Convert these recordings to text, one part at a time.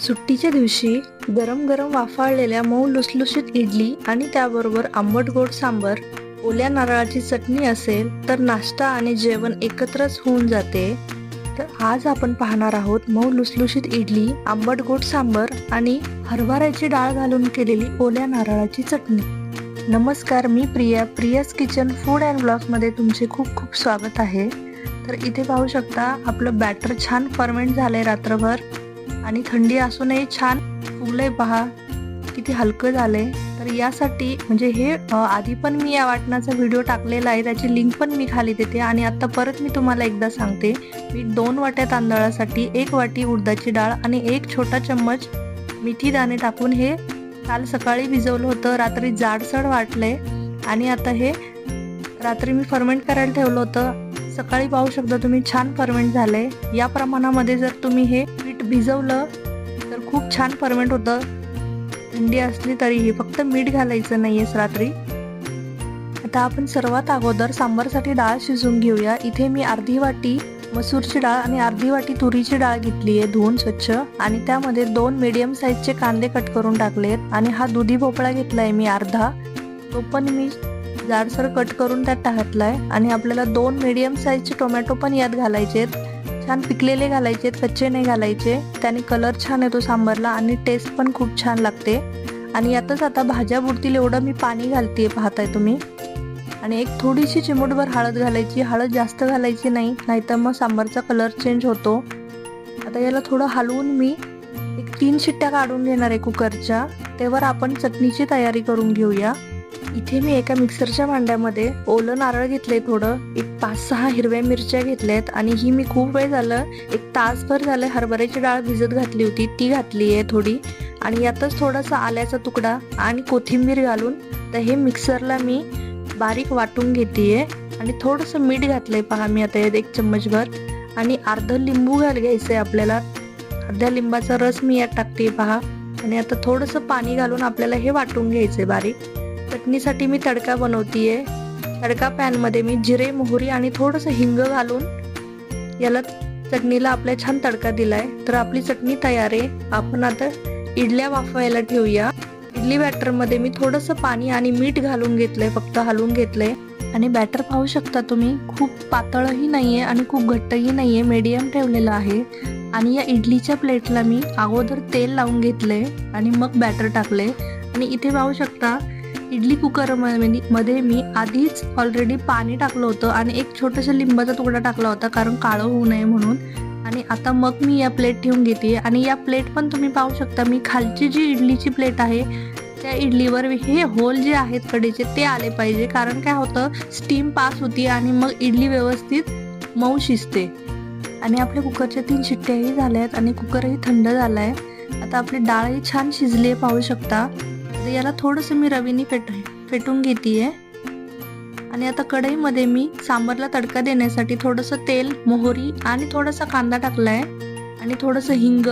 सुट्टीच्या दिवशी गरम गरम वाफाळलेल्या मऊ लुसलुशीत इडली आणि त्याबरोबर आंबट गोड सांबर ओल्या नारळाची चटणी असेल तर नाश्ता आणि जेवण एकत्रच होऊन जाते. तर आज आपण पाहणार आहोत मऊ लुसलुशीत इडली आंबट गोड सांबर आणि हरभऱ्याची डाळ घालून केलेली ओल्या नारळाची चटणी. नमस्कार मी Priya Priya's kitchen food and ब्लॉगमध्ये तुमचे खूप खूप स्वागत आहे. तर इथे पाहू शकता आपलं बॅटर छान फर्मेंट झालंय रात्रभर. आणि थंडी असूनही छान फुगलंय पहा. किती हलकं झालंय. तर यासाठी म्हणजे हे आधी पण मी या वाटणाचा व्हिडिओ टाकलेला आहे. त्याची लिंक पण मी खाली देते आणि आता परत मी तुम्हाला एकदा सांगते. मी दोन वाट्या तांदळासाठी एक वाटी उडदाची डाळ आणि एक छोटा चम्मच मिठी दाणे टाकून हे काल सकाळी भिजवलं होतं. रात्री जाडसड वाटलंय. आणि आता हे रात्री मी फर्मेंट करायला ठेवलं होतं. सकाळी पाहू शकता तुम्ही छान फर्मेंट झालंय. या प्रमाणामध्ये जर तुम्ही हे भिजवलं तर खूप छान फर्मेंट होतं. थंडी असली तरीही फक्त मीठ घालायचं नाही आहे रात्री. आता आपण सर्वात अगोदर सांबारसाठी डाळ शिजवून घेऊया. इथे मी अर्धी वाटी मसूरची डाळ आणि अर्धी वाटी तुरीची डाळ घेतली आहे धुवून स्वच्छ. आणि त्यामध्ये दोन मीडियम साईजचे कांदे कट करून टाकलेत. आणि हा दुधी भोपळा घेतला आहे मी अर्धा. तो पण मी जाडसर कट करून त्यात टाकला आहे आणि आपल्याला दोन मीडियम साईजचे टोमॅटो पण यात घालायचे आहेत छान पिकलेले घालायचे कच्चे नाही घालायचे. त्याने कलर छान येतो सांबारला आणि टेस्ट पण खूप छान लागते. आणि यातच आता भाज्या बुडतील एवढं मी पाणी घालते पाहताय तुम्ही. आणि एक थोडीशी चिमूटभर हळद घालायची. हळद जास्त घालायची नाही नाहीतर मग सांबारचा कलर चेंज होतो. आता याला थोडं हलवून मी एक तीन शिट्ट्या काढून घेणार आहे कुकरच्या त्यावर आपण चटणीची तयारी करून घेऊया. इथे मी एका मिक्सरच्या भांड्यामध्ये ओलं नारळ घेतलंय थोडं एक पाच सहा हिरव्या मिरच्या घेतल्यात आणि ही मी खूप वेळ झालं एक तासभर झालं हरभऱ्याची डाळ भिजत घातली होती ती घातली आहे थोडी. आणि यातच थोडासा आल्याचा तुकडा आणि कोथिंबीर घालून तर हे मिक्सरला मी बारीक वाटून घेते आणि थोडंसं मीठ घातलंय पहा मी आता यात एक चम्मचभर. आणि अर्धं लिंबू घाल घ्यायचंय आपल्याला. अर्ध्या लिंबाचा रस मी यात टाकते पहा. आणि आता थोडंसं पाणी घालून आपल्याला हे वाटून घ्यायचंय बारीक. चटणीसाठी मी तडका बनवतीये. तडका पॅनमध्ये मी जिरे मोहरी आणि थोडंसं हिंग घालून याला चटणीला आपल्या छान तडका दिलाय. तर आपली चटणी तयार आहे. आपण आता इडल्या वाफवायला ठेवूया. इडली बॅटरमध्ये मी थोडंसं पाणी आणि मीठ घालून घेतलंय. फक्त हलवून घेतलंय. आणि बॅटर पाहू शकता तुम्ही खूप पातळही नाही आहे आणि खूप घट्टही नाही आहे मीडियम ठेवलेलं आहे. आणि या इडलीच्या प्लेटला मी अगोदर तेल लावून घेतलंय आणि मग बॅटर टाकले आणि इथे पाहू शकता इडली कुकर म्हणजे मध्ये मी आधीच ऑलरेडी पाणी टाकलं होतं आणि एक छोटासा लिंबाचा तुकडा टाकला होता कारण काळं होऊ नये म्हणून. आणि आता मग मी या प्लेट ठेवून घेते. आणि या प्लेट पण तुम्ही पाहू शकता मी खालची जी इडलीची प्लेट आहे त्या इडलीवर हे होल जे आहेत कडेचे ते आले पाहिजे. कारण काय होतं स्टीम पास होती आणि मग इडली व्यवस्थित मऊ शिजते. आणि आपल्या कुकरच्या तीन शिट्ट्याही झाल्या आहेत आणि कुकरही थंड झाला आहे आता आपली डाळही छान शिजली आहे पाहू शकता. म्हणजे याला थोडंसं मी रवीने फेट फेटून घेते आणि आता कढईमध्ये मी सांबरला तडका देण्यासाठी थोडंसं तेल मोहरी आणि थोडासा कांदा टाकलाय. आणि थोडंसं हिंग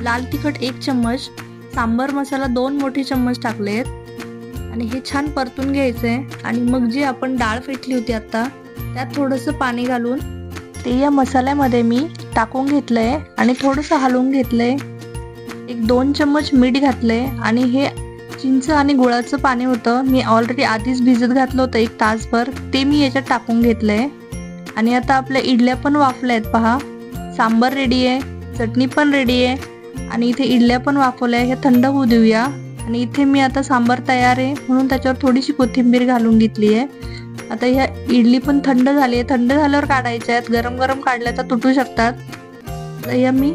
लाल तिखट एक चम्मच सांबर मसाला दोन मोठे चम्मच टाकलेत. आणि हे छान परतून घ्यायचंय. आणि मग जी आपण डाळ फेटली होती आत्ता त्यात थोडंसं पाणी घालून ते या मसाल्यामध्ये मी टाकून घेतलंय. आणि थोडंसं हलवून घेतलंय. एक दोन चम्मच मीठ घातलंय. आणि हे चिंच आणि गुळाचं पाणी होतं. मी ऑलरेडी आधीच भिजत घातलं होतं एक तासभर. ते मी याच्यात टाकून घेतलंय. आणि आता आपल्या इडल्या पण वाफल्या आहेत पहा. सांबर रेडी आहे चटणी पण रेडी आहे. आणि इथे इडल्या पण वाफवल्या आहे हे थंड होऊ देऊया. आणि इथे मी आता सांबार तयार आहे. म्हणून त्याच्यावर थोडीशी कोथिंबीर घालून घेतली आहे. आता ह्या इडली पण थंड झाली आहे. थंड झाल्यावर काढायच्या आहेत. गरम गरम काढल्या तर तुटू शकतात. तर या मी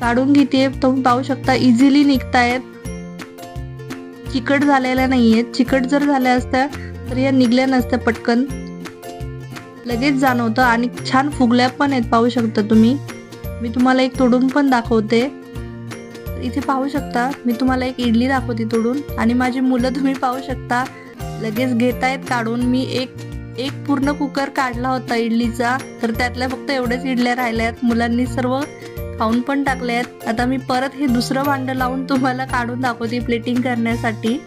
काढून घेते. तुम्ही पाहू शकता इझिली निघतायत. चिकट झालेल्या आहेत चिकट जर झाल्या असत्या तर या निघल्या नसत्या पटकन. लगेच जाणवतं आणि छान फुगल्या पण आहेत पाहू शकता तुम्ही. मी तुम्हाला एक तोडून पण दाखवते. इथे पाहू शकता मी तुम्हाला एक इडली दाखवते तोडून. आणि माझी मुलं तुम्ही पाहू शकता. लगेच घेतायत काढून. मी एक एक पूर्ण कुकर काढला होता इडलीचा. तर त्यातल्या फक्त एवढ्याच इडल्या राहिल्यात. मुलांनी सर्व खाऊन पण टाकले आहेत. आता मी परत हे दुसरं भांडं लावून तुम्हाला काढून दाखवते प्लेटिंग करण्यासाठी.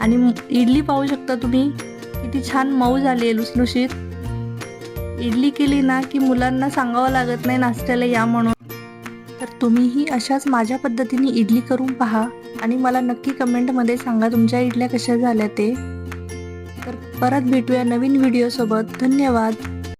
आणि इडली पाहू शकता तुम्ही किती छान मऊ झाली आहे लुसलुशीत. इडली केली ना की मुलांना सांगावं लागत नाही नाश्त्याला या म्हणून. तर तुम्हीही अशाच माझ्या पद्धतीने इडली करून पहा आणि मला नक्की कमेंटमध्ये सांगा तुमच्या इडल्या कशा झाल्या ते. तर परत भेटूया नवीन व्हिडिओसोबत धन्यवाद.